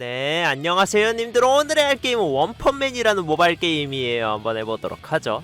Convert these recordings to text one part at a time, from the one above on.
네, 안녕하세요, 님들. 오늘의 할 게임은 원펀맨이라는 모바일 게임이에요. 한번 해보도록 하죠.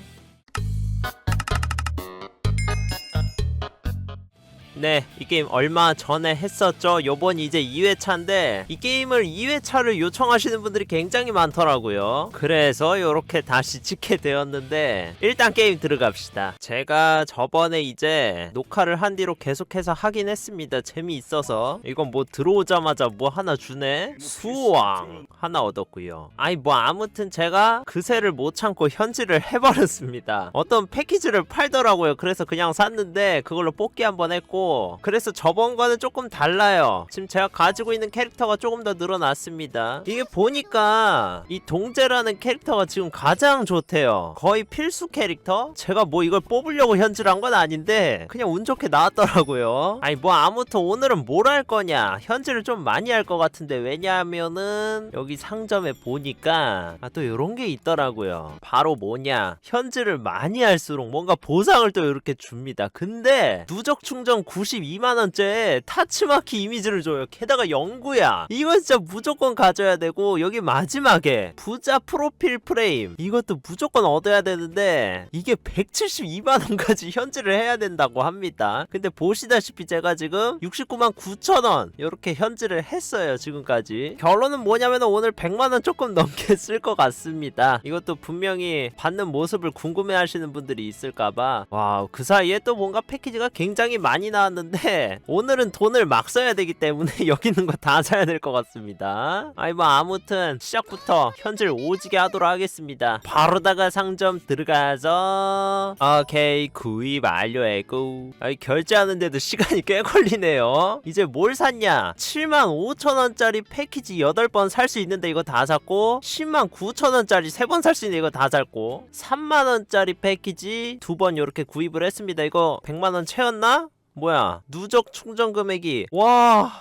네, 이 게임 얼마 전에 했었죠. 요번 이제 2회차인데 이 게임을 2회차를 요청하시는 분들이 굉장히 많더라고요. 그래서 요렇게 다시 찍게 되었는데 일단 게임 들어갑시다. 제가 저번에 이제 녹화를 한 뒤로 계속해서 하긴 했습니다. 재미있어서. 이건 뭐 들어오자마자 뭐 하나 주네? 수왕 하나 얻었고요. 아니 뭐 아무튼 제가 그새를 못 참고 현질을 해버렸습니다. 어떤 패키지를 팔더라고요. 그래서 그냥 샀는데 그걸로 뽑기 한번 했고 그래서 저번과는 조금 달라요. 지금 제가 가지고 있는 캐릭터가 조금 더 늘어났습니다. 이게 보니까 이 동재라는 캐릭터가 지금 가장 좋대요. 거의 필수 캐릭터? 제가 뭐 이걸 뽑으려고 현질한 건 아닌데 그냥 운 좋게 나왔더라고요. 아니 뭐 아무튼 오늘은 뭘 할 거냐? 현질을 좀 많이 할 것 같은데 왜냐하면은 여기 상점에 보니까 아, 또 이런 게 있더라고요. 바로 뭐냐? 현질을 많이 할수록 뭔가 보상을 또 이렇게 줍니다. 근데 누적 충전 92만 원째 타츠마키 이미지를 줘요. 게다가 영구야. 이거 진짜 무조건 가져야 되고 여기 마지막에 부자 프로필 프레임 이것도 무조건 얻어야 되는데 이게 172만 원까지 현질을 해야 된다고 합니다. 근데 보시다시피 제가 지금 69만 9천 원 이렇게 현질을 했어요. 지금까지 결론은 뭐냐면 오늘 100만 원 조금 넘게 쓸 것 같습니다. 이것도 분명히 받는 모습을 궁금해 하시는 분들이 있을까봐 와우 그 사이에 또 뭔가 패키지가 굉장히 많이 나 왔는데 오늘은 돈을 막 써야 되기 때문에 여기 있는 거 다 사야 될 것 같습니다. 아이 뭐 아무튼 시작부터 현질 오지게 하도록 하겠습니다. 바로다가 상점 들어가서 오케이 구입 완료했고 아이 결제하는데도 시간이 꽤 걸리네요. 이제 뭘 샀냐? 7만 5천 원짜리 패키지 8번 살 수 있는데 이거 다 샀고 10만 9천 원짜리 3번 살 수 있는데 이거 다 샀고 3만 원짜리 패키지 두 번 이렇게 구입을 했습니다. 이거 100만 원 채웠나? 뭐야 누적 충전 금액이 와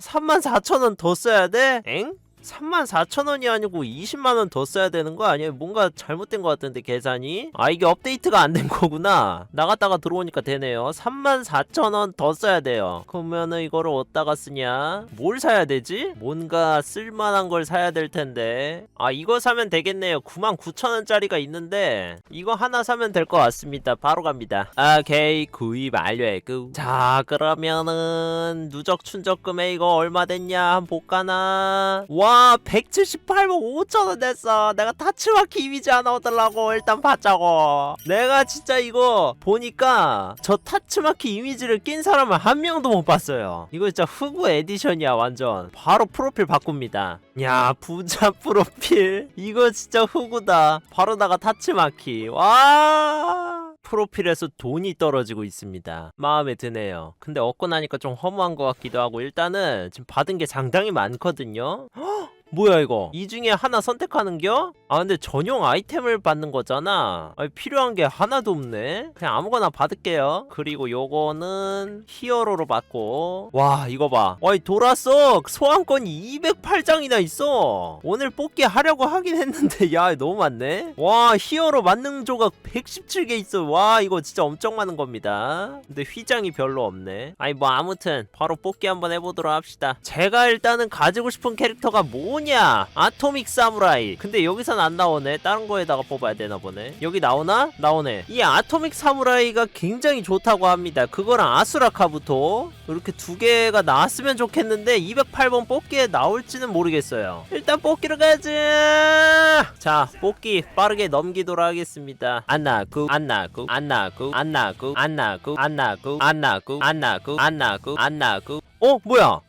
34,000원 더 써야 돼? 엥? 34,000원이 아니고 20만원 더 써야 되는 거 아니에요? 뭔가 잘못된 것 같은데 계산이? 아 이게 업데이트가 안 된 거구나. 나갔다가 들어오니까 되네요. 34,000원 더 써야 돼요. 그러면은 이거를 어디다가 쓰냐? 뭘 사야 되지? 뭔가 쓸만한 걸 사야 될 텐데. 아 이거 사면 되겠네요. 99,000원짜리가 있는데 이거 하나 사면 될 것 같습니다. 바로 갑니다. 오케이. 구입 완료했고. 자 그러면은 누적 금액 이거 얼마 됐냐? 한번 볼까나? 와 178만 5천원 됐어. 내가 타츠마키 이미지 하나 얻으려고 일단 받자고. 내가 진짜 이거 보니까 저 타츠마키 이미지를 낀 사람을 한 명도 못 봤어요. 이거 진짜 흑우 에디션이야 완전. 바로 프로필 바꿉니다. 야 부자 프로필. 이거 진짜 흑우다. 바로다가 타츠마키. 와 프로필에서 돈이 떨어지고 있습니다. 마음에 드네요. 근데 얻고 나니까 좀 허무한 것 같기도 하고 일단은 지금 받은 게 상당히 많거든요. 헉! 뭐야 이거? 이 중에 하나 선택하는겨? 아 근데 전용 아이템을 받는 거잖아. 아니, 필요한 게 하나도 없네. 그냥 아무거나 받을게요. 그리고 요거는 히어로로 받고. 와 이거 봐. 어이 돌았어 소환권이 208장이나 있어. 오늘 뽑기 하려고 하긴 했는데 야 너무 많네. 와 히어로 만능 조각 117개 있어. 와 이거 진짜 엄청 많은 겁니다. 근데 휘장이 별로 없네. 아니 뭐 아무튼 바로 뽑기 한번 해보도록 합시다. 제가 일단은 가지고 싶은 캐릭터가 뭐 냐? 아토믹 사무라이. 근데 여기선 안 나오네. 다른 거에다가 뽑아야 되나 보네. 여기 나오나? 나오네. 이 아토믹 사무라이가 굉장히 좋다고 합니다. 그거랑 아수라카부터 이렇게 두 개가 나왔으면 좋겠는데 208번 뽑기에 나올지는 모르겠어요. 일단 뽑기로 가자! 자 뽑기 빠르게 넘기도록 하겠습니다. 안 나고 안 나고 안 나고 안 나고 안 나고 안 나고 안 나고 안 나고 안 나고 안 나고 어 뭐야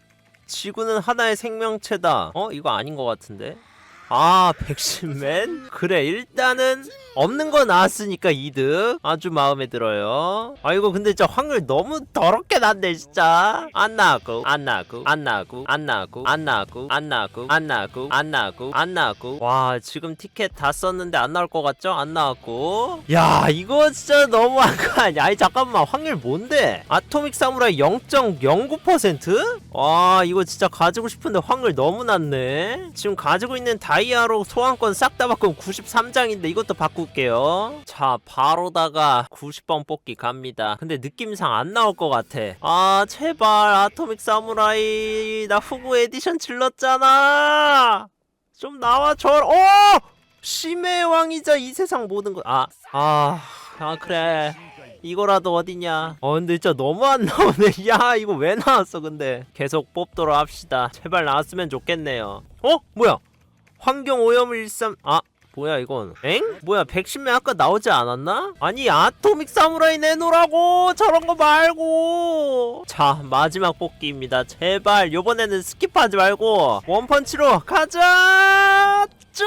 지구는 하나의 생명체다. 어? 이거 아닌 것 같은데? 아, 백신맨? 그래, 일단은 없는 거 나왔으니까 이득. 아주 마음에 들어요. 아, 이거 근데 진짜 확률 너무 더럽게 났네, 진짜. 안 나고, 안 나고, 안 나고, 안 나고, 안 나고, 안 나고, 안 나고, 안 나고, 안 나고. 와, 지금 티켓 다 썼는데 안 나올 것 같죠? 안 나왔고. 야, 이거 진짜 너무한 거 아니야? 아니, 잠깐만, 확률 뭔데? 아토믹 사무라이 0.09%? 와, 이거 진짜 가지고 싶은데 확률 너무 낮네. 지금 가지고 있는 다이 다이아로 소환권 싹 다 바꾸면 93장인데 이것도 바꿀게요. 자 바로다가 90번 뽑기 갑니다. 근데 느낌상 안 나올 것 같아. 아 제발 아토믹 사무라이. 나 후구 에디션 질렀잖아. 좀 나와줘. 어! 심해 왕이자 이 세상 모든 거 아, 아, 아, 그래. 이거라도 어디냐. 어 근데 진짜 너무 안 나오네. 야 이거 왜 나왔어 근데. 계속 뽑도록 합시다. 제발 나왔으면 좋겠네요. 어? 뭐야? 환경오염13 아 뭐야 이건 엥? 뭐야 백신맨 아까 나오지 않았나? 아니 아토믹 사무라이 내놓으라고 저런 거 말고 자 마지막 뽑기입니다 제발 요번에는 스킵하지 말고 원펀치로 가자 짜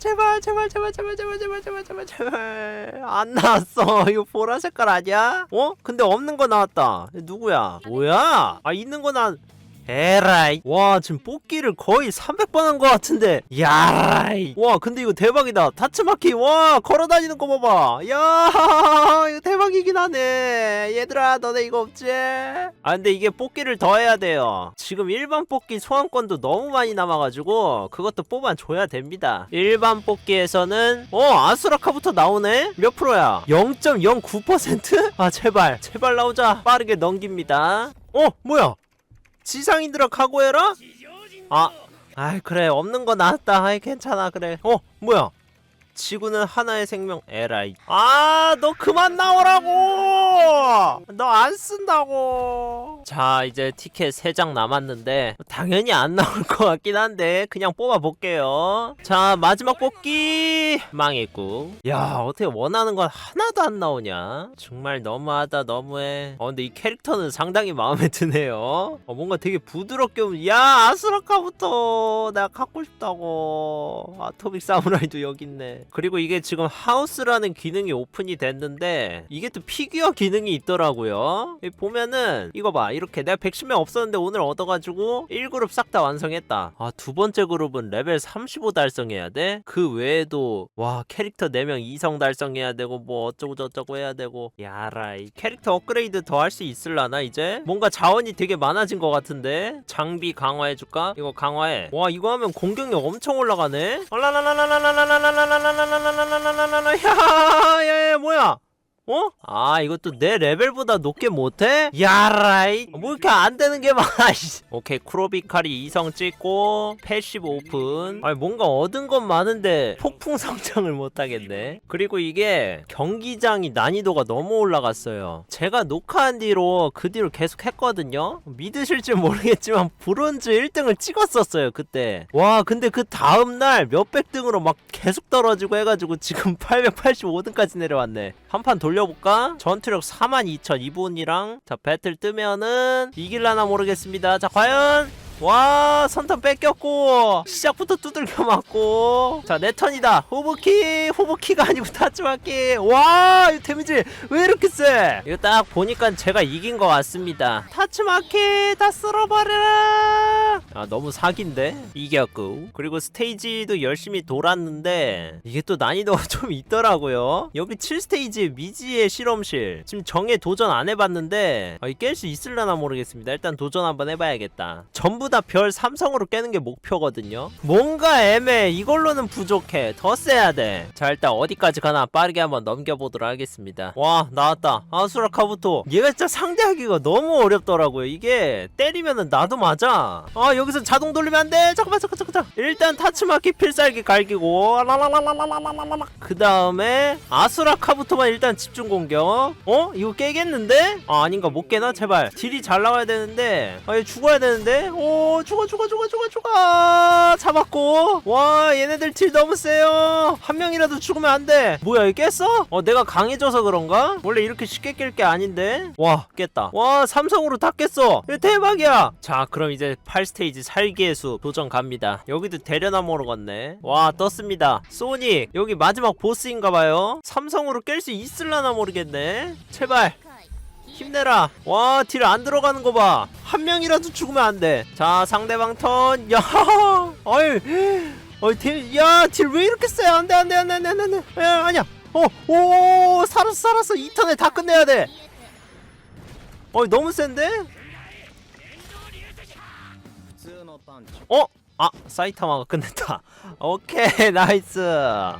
제발 제발 제발 제발 제발 제발 제발 제발 제발 안 나왔어 이거 보라 색깔 아니야? 어? 근데 없는 거 나왔다 누구야 뭐야? 아 있는 거나 에라이. 와 지금 뽑기를 거의 300번 한 것 같은데. 야라이. 와 근데 이거 대박이다. 타츠마키 와 걸어다니는 거 봐봐. 야 이거 대박이긴 하네. 얘들아 너네 이거 없지? 아 근데 이게 뽑기를 더 해야 돼요. 지금 일반 뽑기 소환권도 너무 많이 남아가지고 그것도 뽑아줘야 됩니다. 일반 뽑기에서는 어 아수라카부터 나오네? 몇 프로야? 0.09%? 아 제발. 제발 나오자. 빠르게 넘깁니다. 어 뭐야? 지상인들아 각오해라? 아, 아이 그래 없는 거 나았다. 아이 괜찮아 그래. 어 뭐야? 지구는 하나의 생명 에라이. 아 너 그만 나오라고! 너 안 쓴다고! 자 이제 티켓 3장 남았는데 당연히 안 나올 것 같긴 한데 그냥 뽑아볼게요. 자 마지막 뽑기! 망했고. 야 어떻게 원하는 건 하나도 안 나오냐? 정말 너무하다 너무해. 어 근데 이 캐릭터는 상당히 마음에 드네요. 어 뭔가 되게 부드럽게 야 아스라카부터 나 갖고 싶다고. 아토믹 사무라이도 여기 있네. 그리고 이게 지금 하우스라는 기능이 오픈이 됐는데 이게 또 피규어 기능이 있더라고요 보면은 이거 봐 이렇게 내가 110명 없었는데 오늘 얻어가지고 1그룹 싹 다 완성했다 아 두 번째 그룹은 레벨 35 달성해야 돼? 그 외에도 와 캐릭터 4명 이성 달성해야 되고 뭐 어쩌고 저쩌고 해야 되고 야라 이 캐릭터 업그레이드 더 할 수 있을라나 이제? 뭔가 자원이 되게 많아진 것 같은데 장비 강화해줄까? 이거 강화해 와 이거 하면 공격력 엄청 올라가네? 아, 라라라라라라라라라라라 야야야 뭐야 어? 아 이것도 내 레벨보다 높게 못해? 야라이. 아, 뭐 이렇게 안 되는 게 많아 오케이 크로비칼이 이성 찍고 패시브 오픈. 아니 뭔가 얻은 건 많은데 폭풍 성장을 못하겠네. 그리고 이게 경기장이 난이도가 너무 올라갔어요. 제가 녹화한 뒤로 그 뒤로 계속 했거든요. 믿으실지 모르겠지만 브론즈 1등을 찍었었어요 그때. 와 근데 그 다음날 몇백 등으로 막 계속 떨어지고 해가지고 지금 885등까지 내려왔네. 한 판 돌려 볼까? 전투력 42,000 이분이랑 자 배틀 뜨면은 이길라나 모르겠습니다 자 과연 와 선턴 뺏겼고 시작부터 두들겨 맞고. 자 내 턴이다. 호브키 호브키가 아니고 타츠마키. 와 이거 데미지 왜 이렇게 세? 이거 딱 보니까 제가 이긴 것 같습니다. 타츠마키 다 쓸어버려라 아 너무 사기인데? 이겼고. 그리고 스테이지도 열심히 돌았는데 이게 또 난이도가 좀 있더라고요. 여기 7스테이지 미지의 실험실. 지금 정에 도전 안 해봤는데 아, 깰수 있을려나 모르겠습니다. 일단 도전 한번 해봐야겠다. 전부 다 별 삼성으로 깨는 게 목표거든요. 뭔가 애매해. 이걸로는 부족해. 더 세야 돼자 일단 어디까지 가나 빠르게 한번 넘겨보도록 하겠습니다. 와 나왔다. 아수라 카부토. 얘가 진짜 상대하기가 너무 어렵더라고요. 이게 때리면은 나도 맞아. 아 여기서 자동 돌리면 안돼. 잠깐만 잠깐 잠깐 일단 타츠마키 필살기 갈기고. 그 다음에 아수라 카부토만 일단 집중 공격. 어? 이거 깨겠는데? 아 아닌가. 못 깨나? 제발. 딜이 잘 나와야 되는데. 아얘 죽어야 되는데? 오 죽어 죽어 죽어 죽어 죽어. 잡았고. 와 얘네들 딜 너무 세요. 한 명이라도 죽으면 안돼. 뭐야 이거 깼어? 어 내가 강해져서 그런가? 원래 이렇게 쉽게 깰 게 아닌데. 와 깼다. 와 삼성으로 다 깼어. 대박이야. 자 그럼 이제 8스테이지 살기의 숲 도전 갑니다. 여기도 대련암으로 갔네. 와 떴습니다. 소닉 여기 마지막 보스인가봐요. 삼성으로 깰 수 있을라나 모르겠네. 제발 힘내라. 와 딜 안 들어가는 거 봐 한 명이라도 죽으면 안 돼 자 상대방 턴야 어이 어이 딜야딜 왜 이렇게 세 안돼 안돼 안돼 안돼 안돼. 안돼 아니야. 어오 살았어 살았어. 이 턴에 다 끝내야 돼. 어이 너무 센데? 어? 아 사이타마가 끝냈다. 오케이 나이스.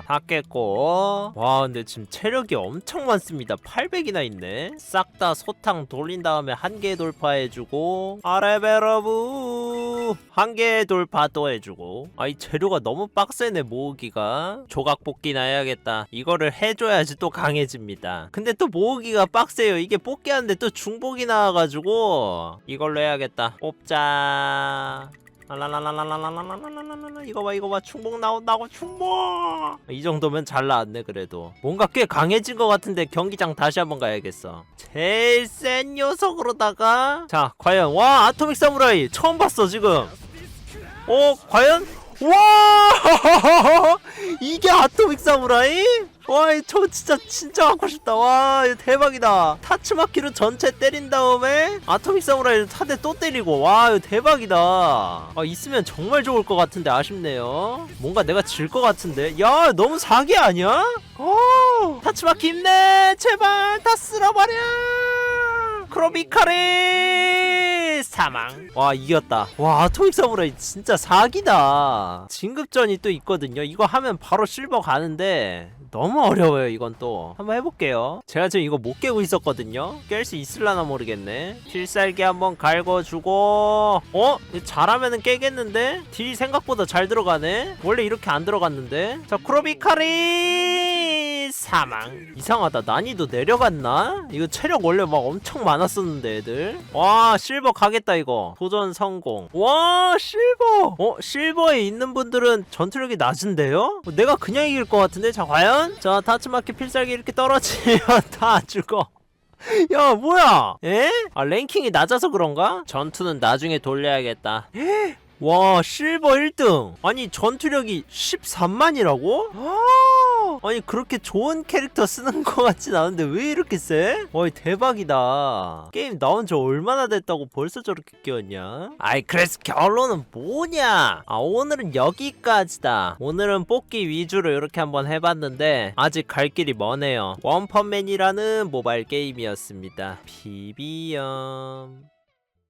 다 깼고. 와 근데 지금 체력이 엄청 많습니다. 800이나 있네. 싹 다 소탕 돌린 다음에 한 개 돌파해주고 아레베러브 한 개 돌파 또 해주고. 아 이 재료가 너무 빡세네 모으기가. 조각 뽑기나 해야겠다. 이거를 해줘야지 또 강해집니다. 근데 또 모으기가 빡세요. 이게 뽑기 하는데 또 중복이 나와가지고. 이걸로 해야겠다. 뽑자 랄랄랄랄랄랄랄랄랄랄랄 이거 봐 이거 봐 충복 나온다고 충복 이 정도면 잘 나왔네 그래도 뭔가 꽤 강해진 것 같은데 경기장 다시 한번 가야겠어. 제일 센 녀석으로다가 자 과연 와 아토믹 사무라이 처음 봤어 지금. 어 과연? 와! 이게 아토믹 사무라이 와 저거 진짜 진짜 갖고 싶다. 와 대박이다. 타츠마키로 전체 때린 다음에 아토믹 사무라이를 타대 또 때리고. 와 대박이다. 아 있으면 정말 좋을 것 같은데 아쉽네요. 뭔가 내가 질 것 같은데. 야 너무 사기 아니야? 어 타츠마키 힘내! 제발 다 쓸어버려! 크로비카리 사망. 와 이겼다. 와 아토믹 사무라이 진짜 사기다. 진급전이 또 있거든요. 이거 하면 바로 실버 가는데 너무 어려워요 이건 또. 한번 해볼게요. 제가 지금 이거 못 깨고 있었거든요. 깰 수 있을라나 모르겠네. 필살기 한번 갈궈주고. 어? 잘하면은 깨겠는데? 딜 생각보다 잘 들어가네. 원래 이렇게 안 들어갔는데. 자 크로비카리 사망 이상하다 난이도 내려갔나? 이거 체력 원래 막 엄청 많았었는데 애들 와 실버 가겠다 이거 도전 성공 와 실버 어 실버에 있는 분들은 전투력이 낮은데요? 어, 내가 그냥 이길 것 같은데 자 과연? 자 타츠마키 필살기 이렇게 떨어지면 다 죽어 야 뭐야 에? 아 랭킹이 낮아서 그런가? 전투는 나중에 돌려야겠다 와 실버 1등 아니 전투력이 13만이라고? 아니 그렇게 좋은 캐릭터 쓰는 것 같진 않은데 왜 이렇게 세? 와 대박이다. 게임 나온 지 얼마나 됐다고 벌써 저렇게 끼웠냐? 아이 그래서 결론은 뭐냐? 아 오늘은 여기까지다. 오늘은 뽑기 위주로 이렇게 한번 해봤는데 아직 갈 길이 머네요. 원펀맨이라는 모바일 게임이었습니다. 비비엄